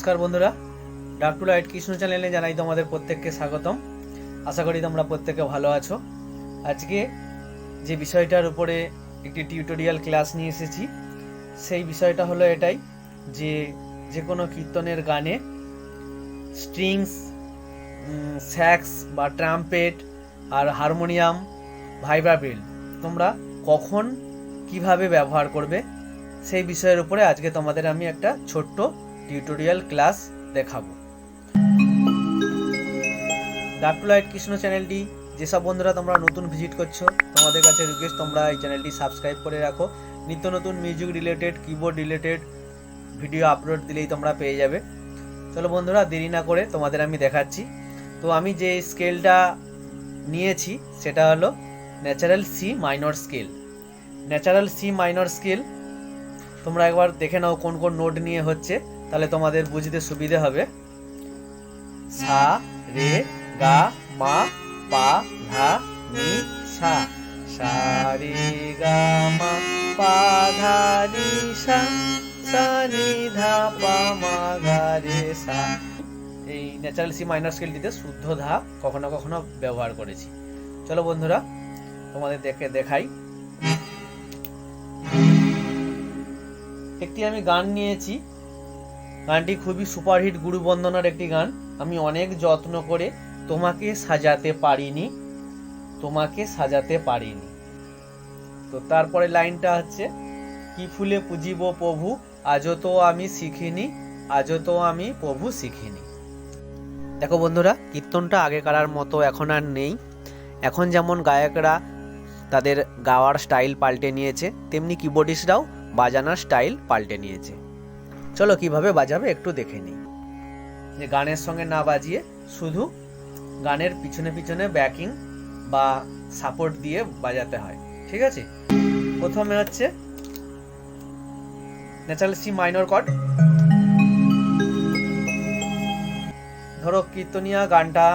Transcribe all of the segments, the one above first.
নমস্কার বন্ধুরা। ডাক টু লাইট কৃষ্ণ চ্যানেলে জানাই তোমাদের প্রত্যেককে স্বাগতম। আশা করি তোমরা প্রত্যেকে ভালো আছো। আজকে যে বিষয়টার উপরে একটি টিউটোরিয়াল ক্লাস নিয়ে এসেছি, সেই বিষয়টা হলো এটাই যে যে কোনো কীর্তনের গানে স্ট্রিংস স্যাক্স বা ট্রাম্পেট আর হারমোনিয়াম ভাইব্রাবিল তোমরা কখন কীভাবে ব্যবহার করবে, সেই বিষয়ের উপরে আজকে তোমাদের আমি একটা ছোট্ট টিউটোরিয়াল ক্লাস দেখাবো। ডাক্টুলাইট কৃষ্ণ চ্যানেলটি যেসব বন্ধুরা তোমরা নতুন ভিজিট করছ, তোমাদের কাছে রিকোয়েস্ট তোমরা এই চ্যানেলটি সাবস্ক্রাইব করে রাখো। নিত্য নতুন music related keyboard related video upload দিলেই তোমরা পেয়ে যাবে। চলো বন্ধুরা, দেরি না করে তোমাদের আমি দেখাচ্ছি। তো আমি যে স্কেলটা নিয়েছি, সেটা হলো natural C minor scale natural C minor scale তোমরা একবার দেখে নাও কোন কোন নোট নিয়ে হচ্ছে। তাহলে তোমাদের বুঝতে সুবিধে হবে। সা রে, গা, মা, পা, ধা, নি, সা। সা, রে, গা, মা, পা, ধা, নি, সা। সা, নি, ধা, পা, মা, গা, রে, সা। এই ন্যাচারাল সি মাইনর স্কেলটিতে শুদ্ধ ধা কখনো কখনো ব্যবহার করেছি। চলো বন্ধুরা, তোমাদের দেখে দেখাই। একটি আমি গান নিয়েছি। গানটি খুবই সুপারহিট গুরু বন্দনার একটি গান। আমি অনেক যত্ন করে তোমাকে সাজাতে পারিনি, তোমাকে সাজাতে পারিনি। তো তারপরে লাইনটা হচ্ছে, কি ফুলে পুজিব প্রভু, আজও তো আমি শিখিনি, আজও তো আমি প্রভু শিখিনি। দেখো বন্ধুরা, কীর্তনটা আগেকার মতো এখন আর নেই। এখন যেমন গায়করা তাদের গাওয়ার স্টাইল পাল্টে নিয়েছে, তেমনি কিবোর্ডিস্টরাও বাজানোর স্টাইল পাল্টে নিয়েছে। চলো কীভাবে বাজাবে একটু দেখে নিই। যে গানের সঙ্গে না বাজিয়ে শুধু গানের পিছনে পিছনে ব্যাকিং বা সাপোর্ট দিয়ে বাজাতে হয়, ঠিক আছে? প্রথমে হচ্ছে ন্যাচারাল সি মাইনর কর্ড ধরো কীর্তনিয়া গানটা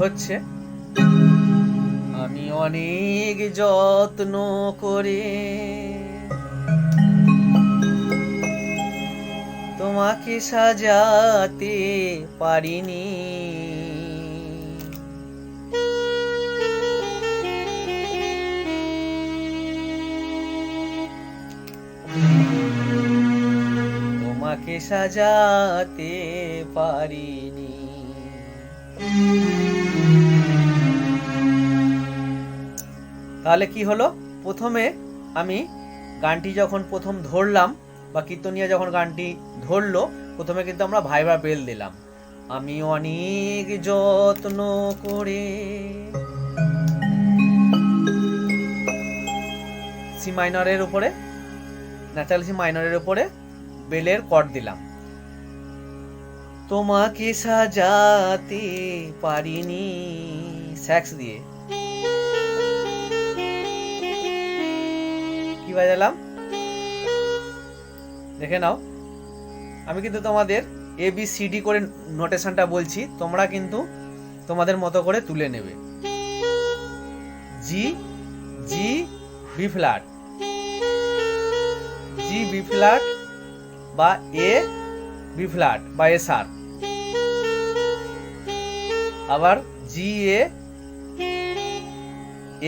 হচ্ছে আমি অনেক যত্ন করে তোমাকে সাজাতে পারিনি। তোমাকে সাজাতে পারিনি। তাহলে কি হলো? প্রথমে আমি গানটি যখন প্রথম ধরলাম বা কীর্তনিয়া যখন গানটি ধরলো, প্রথমে কিন্তু আমরা ভাইবা বেল দিলাম। আমি অনেক যত্ন করে সি মাইনরের উপরে, ন্যাচারাল সি মাইনরের উপরে বেলের কর্ড দিলাম। তোমাকে সাজাতে পারিনি স্যাক্স দিয়ে। কি বাজালাম? দেখে নাও। আমি কিন্তু তোমাদের এ বি সি ডি করে নোটেশনটা বলছি, তোমরা কিন্তু তোমাদের মতো করে তুলে নেবে। G G B flat G B flat বা এ বি ফ্ল্যাট বা এস আর আবার G A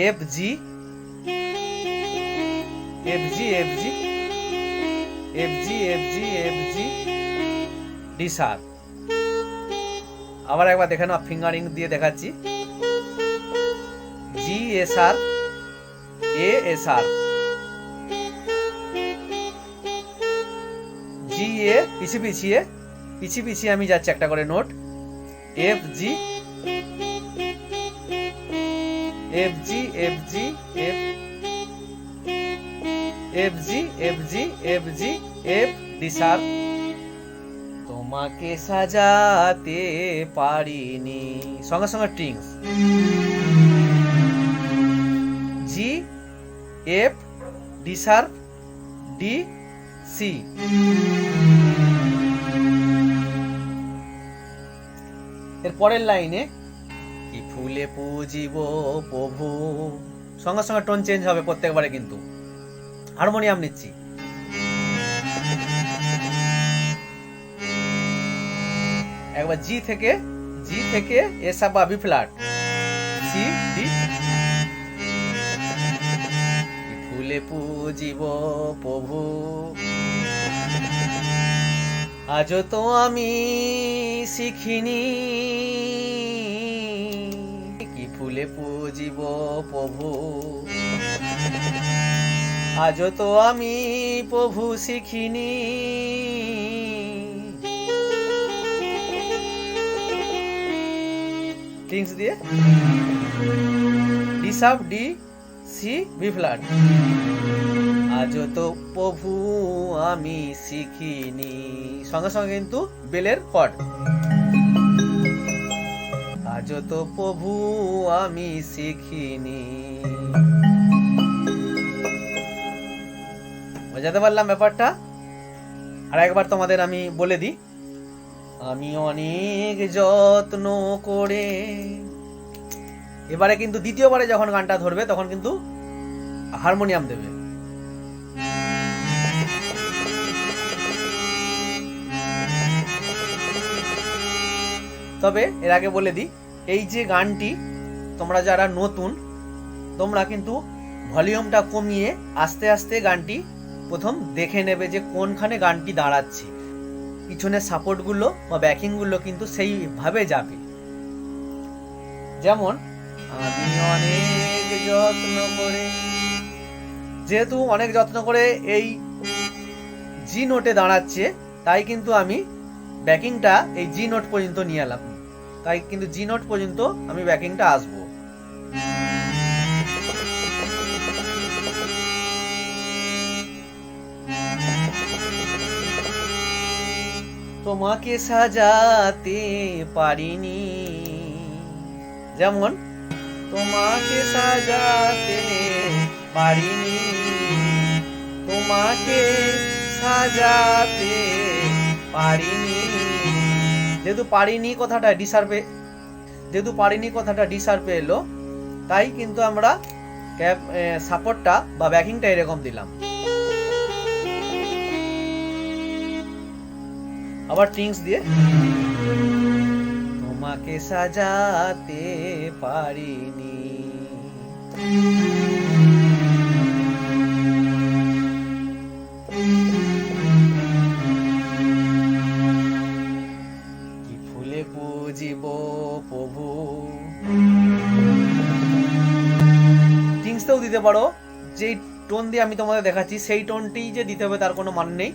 F G F G F G F G F G F G D sharp আবার একবার দেখে নাও ফিঙ্গারিং দিয়ে দেখাচ্ছি। G S R A S আর জি এ পিছিয়ে পিছিয়ে পিছিয়ে পিছিয়ে আমি যাচ্ছি একটা করে note F G F G F G F F G F G F G F D sharp তোমাকে সাজাতে পারিনি। সঙ্গে সঙ্গে strings G F D sharp D C এর পরের লাইনে, কি ফুলে পুজিব প্রভু? সঙ্গে সঙ্গে টোন চেঞ্জ হবে প্রত্যেকবারে কিন্তু। হারমোনিয়াম নিচ্ছি। একবার জি থেকে জি থেকে এসা বা বি ফ্ল্যাট। C, D. ফুলে পূজিব প্রভু। আজ তো আমি শিখিনি। কি ফুলে পূজিব প্রভু। আজ তো আমি প্রভু শিখিনি। থিংস দিয়ে? D sharp D C B flat আজ তো প্রভু আমি শিখিনি। সঙ্গে সঙ্গে কিন্তু বেলের কট আজ তো প্রভু আমি শিখিনি। বোঝাতে পারলাম ব্যাপারটা? আর একবার তোমাদের আমি বলে দিই। আমি অনেক যত্ন করে এবারে কিন্তু দ্বিতীয়বারে যখন গানটা ধরবে, তখন কিন্তু হারমোনিয়াম দেবে। তবে এর আগে বলে দিই, এই যে গানটি তোমরা যারা নতুন, তোমরা কিন্তু ভলিউমটা কমিয়ে আস্তে আস্তে গানটি প্রথম দেখে নেবে যে কোনখানে গানটি দাঁড়াচ্ছে। পিছনের সাপোর্টগুলো বা ব্যাকিংগুলো কিন্তু সেইভাবে যাবে। যেমন অনেক যত্ন করে যেহেতু অনেক যত্ন করে এই জি নোটে দাঁড়াচ্ছে, তাই কিন্তু আমি ব্যাকিংটা এই জি নোট পর্যন্ত নিয়ে এলাম। তাই কিন্তু জি নোট পর্যন্ত আমি ব্যাকিংটা আসব। তোমাকে সাজাতে পারিনি। যেমন, তোমাকে সাজাতে পারিনি। তোমাকে সাজাতে পারিনি। যেহেতু পারিনি কথাটা ডিসার্ভে যেহেতু পারিনি কথাটা ডিসার্ভে এলো, তাই কিন্তু আমরা ক্যাপ সাপোর্টটা বা ব্যাকিংটা এরকম দিলাম। আবার টিংস দিয়ে। তোমাকে সাজাতে পারিনি। কি ফুলে পুজিব প্রভু? টিংসটাও দিতে পারো। যেই টোন দিয়ে আমি তোমাদের দেখাচ্ছি, সেই টোনটি যে দিতে হবে তার কোনো মানে নেই।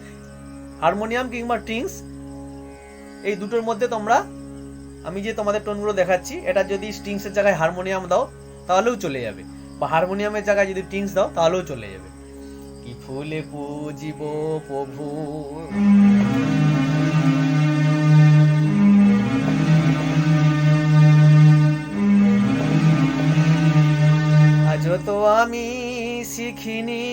হারমোনিয়াম কিংবা টিংস এই দুটোর মধ্যে তোমরা, আমি যে তোমাদের টোনগুলো দেখাচ্ছি, এটা যদি স্ট্রিংসের জায়গায় হারমোনিয়াম দাও, তাহলেও চলে যাবে। বা হারমোনিয়ামের জায়গায় যদি টিংস দাও, তাহলেও চলে যাবে। কি ফুলে পুজিব প্রভু। আজ তো আমি শিখিনি।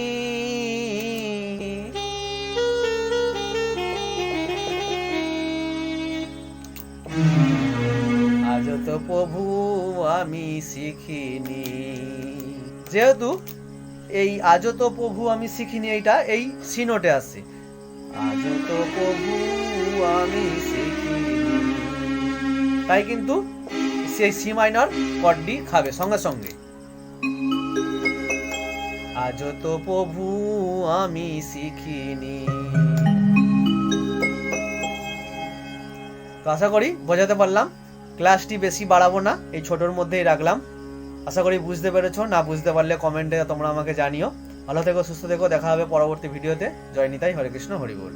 তো প্রভু আমি শিখিনি। যেহেতু এই আজ তো প্রভু আমি শিখিনি, এইটা এই সি নোটে আছে। আজ তো প্রভু আমি শিখিনি। তাই কিন্তু সেই সি মাইনর কড্ডি খাবে সঙ্গে সঙ্গে। আজ তো প্রভু আমি শিখিনি। তো আশা করি বোঝাতে পারলাম। ক্লাসটি বেশি বাড়াবো না, এই ছোটোর মধ্যেই রাখলাম। আশা করি বুঝতে পেরেছ, না বুঝতে পারলে কমেন্টে তোমরা আমাকে জানিও। ভালো থেকো, সুস্থ থেকো, দেখা হবে পরবর্তী ভিডিওতে জয় নিতাই, হরে কৃষ্ণ, হরি বল।